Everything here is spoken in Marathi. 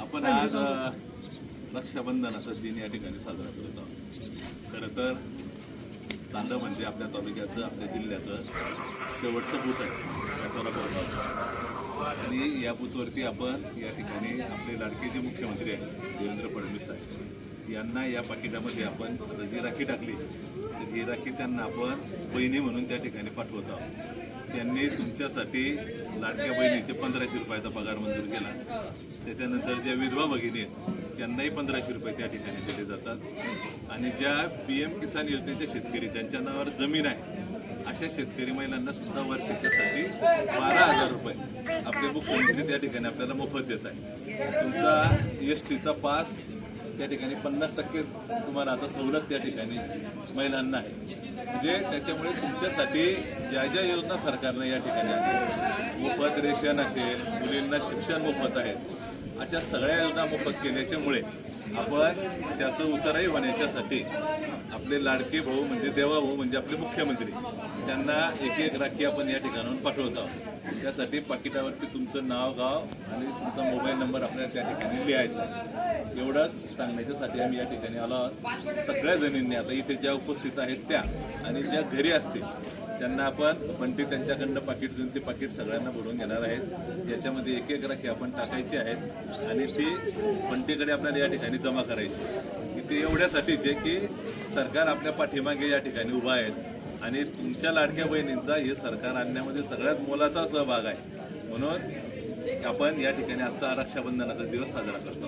आपण आज रक्षाबंधनाचा दिन या ठिकाणी साजरा करत आहोत. खरं तर तांडव म्हणजे आपल्या तालुक्याचं आपल्या जिल्ह्याचं शेवटचं बूथ आहे. त्याचा करत आहोत. आणि या बूथवरती आपण या ठिकाणी आपले लाडके जे मुख्यमंत्री आहेत देवेंद्र फडणवीस साहेब. यांना या पाकिटामध्ये आपण आता जी राखी टाकली. तर ही राखी त्यांना आपण बहिणी म्हणून त्या ठिकाणी पाठवत आहोत. त्यांनी तुमच्यासाठी लाडक्या बहिणीचे पंधराशे रुपयाचा पगार मंजूर केला. त्याच्यानंतर ज्या विधवा भगिनी आहेत त्यांनाही पंधराशे रुपये त्या ठिकाणी दिले जातात. आणि ज्या पी एम किसान योजनेचे शेतकरी ज्यांच्या नावावर जमीन आहे अशा शेतकरी महिलांना सुद्धा वर्षाच्यासाठी बारा हजार रुपये आपले मुख्यमंत्री त्या ठिकाणी आपल्याला मोफत देत आहे तुमचा एस टीचा पास त्या ठिकाणी पन्नास टक्के तुम्हाला आता सवलत त्या ठिकाणी महिलांना आहे. म्हणजे त्याच्यामुळे तुमच्यासाठी ज्या ज्या योजना सरकारनं या ठिकाणी आणल्या मोफत रेशन असेल मुलींना शिक्षण मोफत आहेत अशा सगळ्या योजना मोफत केल्याच्यामुळे आपण त्याचं उतरही होण्याच्यासाठी आपले लाडके भाऊ म्हणजे देवाभाऊ म्हणजे आपले मुख्यमंत्री त्यांना एक एक राखी आपण या ठिकाणाहून पाठवत आहोत. त्यासाठी पाकिटावरती तुमचं नाव गाव आणि तुमचा मोबाईल नंबर आपल्याला त्या ठिकाणी लिहायचा एवढंच सांगण्याच्यासाठी आम्ही या ठिकाणी आलो आहोत. सगळ्या जणींनी आता इथे ज्या उपस्थित आहेत त्या आणि ज्या घरी असतील त्यांना आपण बंटी त्यांच्याकडनं पाकिट देऊन ते पाकिट सगळ्यांना भरून घेणार आहेत. याच्यामध्ये एक एक राखी आपण टाकायची आहेत आणि ती बंटीकडे आपल्याला या ठिकाणी जमा करायची की ते एवढ्यासाठीचे की सरकार आपल्या पाठीमागे या ठिकाणी उभा आहेत. आणि तुमच्या लाडक्या बहिणींचा हे सरकार आणण्यामध्ये सगळ्यात मोलाचा सहभाग आहे. म्हणून आपण या ठिकाणी आजचा रक्षाबंधनाचा दिवस साजरा करतो.